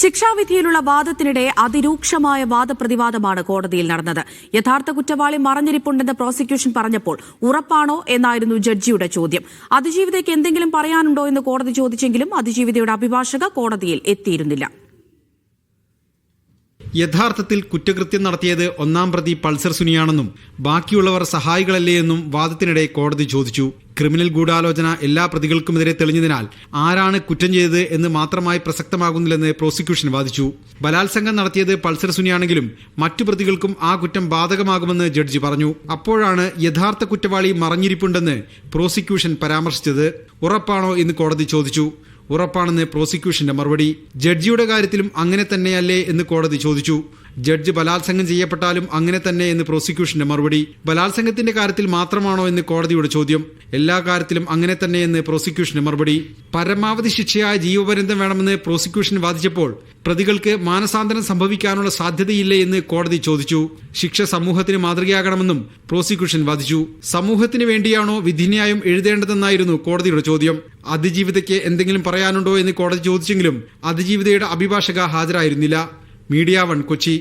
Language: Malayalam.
ശിക്ഷാവിധിയിലുള്ള വാദത്തിനിടെ അതിരൂക്ഷമായ വാദപ്രതിവാദമാണ് കോടതിയിൽ നടന്നത്. യഥാർത്ഥ കുറ്റവാളി മറഞ്ഞിരിപ്പുണ്ടെന്ന് പ്രോസിക്യൂഷൻ പറഞ്ഞപ്പോൾ ഉറപ്പാണോ എന്നായിരുന്നു ജഡ്ജിയുടെ ചോദ്യം. അതിജീവിതയ്ക്ക് എന്തെങ്കിലും പറയാനുണ്ടോ എന്ന് കോടതി ചോദിച്ചെങ്കിലും അതിജീവിതയുടെ അഭിഭാഷക കോടതിയിൽ എത്തിയിരുന്നില്ല. യഥാർത്ഥത്തിൽ കുറ്റകൃത്യം നടത്തിയത് ഒന്നാം പ്രതി പൾസർ സുനിയാണെന്നും ബാക്കിയുള്ളവർ സഹായികളല്ലേ എന്നും വാദത്തിനിടെ കോടതി ചോദിച്ചു. ക്രിമിനൽ ഗൂഢാലോചന എല്ലാ പ്രതികൾക്കുമെതിരെ തെളിഞ്ഞതിനാൽ ആരാണ് കുറ്റം ചെയ്തത് എന്ന് മാത്രമായി പ്രസക്തമാകുന്നില്ലെന്ന് പ്രോസിക്യൂഷൻ വാദിച്ചു. ബലാത്സംഗം നടത്തിയത് പൾസർ സുനിയാണെങ്കിലും മറ്റു പ്രതികൾക്കും ആ കുറ്റം ബാധകമാകുമെന്ന് ജഡ്ജി പറഞ്ഞു. അപ്പോഴാണ് യഥാർത്ഥ കുറ്റവാളി മറഞ്ഞിരിപ്പുണ്ടെന്ന് പ്രോസിക്യൂഷൻ പരാമർശിച്ചത്. ഉറപ്പാണോ എന്ന് കോടതി ചോദിച്ചു. ഉറപ്പാണെന്ന് പ്രോസിക്യൂഷന്റെ മറുപടി. ജഡ്ജിയുടെ കാര്യത്തിലും അങ്ങനെ തന്നെയല്ലേ എന്ന് കോടതി ചോദിച്ചു. ജഡ്ജി ബലാത്സംഗം ചെയ്യപ്പെട്ടാലും അങ്ങനെ തന്നെ എന്ന് പ്രോസിക്യൂഷന്റെ മറുപടി. ബലാത്സംഗത്തിന്റെ കാര്യത്തിൽ മാത്രമാണോ എന്ന് കോടതിയുടെ ചോദ്യം. എല്ലാ കാര്യത്തിലും അങ്ങനെ തന്നെ എന്ന് പ്രോസിക്യൂഷന്റെ മറുപടി. പരമാവധി ശിക്ഷയായ ജീവപര്യന്തം വേണമെന്ന് പ്രോസിക്യൂഷൻ വാദിച്ചപ്പോൾ പ്രതികൾക്ക് മാനസാന്തരം സംഭവിക്കാനുള്ള സാധ്യതയില്ലേ എന്ന് കോടതി ചോദിച്ചു. ശിക്ഷ സമൂഹത്തിന് മാതൃകയാകണമെന്നും പ്രോസിക്യൂഷൻ വാദിച്ചു. സമൂഹത്തിന് വേണ്ടിയാണോ വിധിന്യായം എഴുതേണ്ടതെന്നായിരുന്നു കോടതിയുടെ ചോദ്യം. അതിജീവിതയ്ക്ക് എന്തെങ്കിലും പറയാനുണ്ടോ എന്ന് കോടതി ചോദിച്ചെങ്കിലും അതിജീവിതയുടെ അഭിഭാഷക ഹാജരായിരുന്നില്ല. Media one Kochi